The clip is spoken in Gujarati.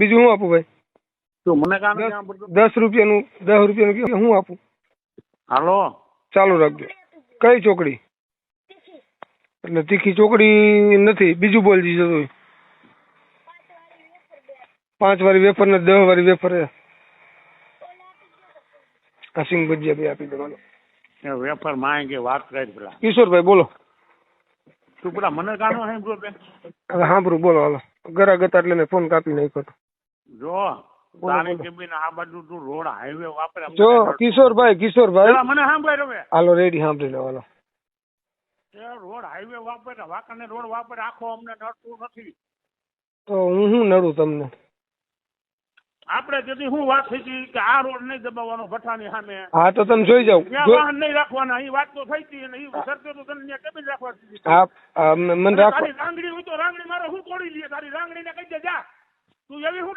બીજું હું આપું ભાઈ? તો મને કામ દસ રૂપિયાનું દસ રૂપિયાનું હું આપું? હાલો. ચાલુ રાખજો. કઈ ચોકડી? એટલે તીખી ચોકડી નથી બીજું બોલ દીધું તું પાંચ વાળી વેફર ને દસ વાળી વેફર છે. ભજીયા બી આપી દેવાનો વેફર વેપારમાં કે વાત કરી પેલા. કિશોરભાઈ બોલો. તું પેલા મને કાનો સાંભળ્યો તે? હવે સાંભળું બોલો હાલો. ગરા ગતા એટલે મેં ફોન કાપી નાખ્યો હતો. જો તારી. જમીન આ બાજુ તું રોડ હાઈવે વાપરે જો કિશોરભાઈ કિશોરભાઈ. મને સાંભળે હવે હાલો રેડી સાંભળી લો હાલો. રોડ હાઈવે વાપરે વાંકાને રોડ વાપરે આખો અમને નડતું નથી. તો હું શું નડું તમને? આપણે તેથી શું વાત થઈ હતી કે આ રોડ નહીં દબાવવાનો ભઠ્ઠાની સામે? હા તો તમે જોઈ જાવ વાહન નહીં રાખવાના એ વાત તો થઈ હતી અને એ સરતે તો તમને કેબિન રાખવા હા હા, મને અને રાખો તારી રાંગડી હોય તો રાંગડી મારો હું તોડી લઈએ તારી રાંગડીને કહી દે જા. તું એવી શું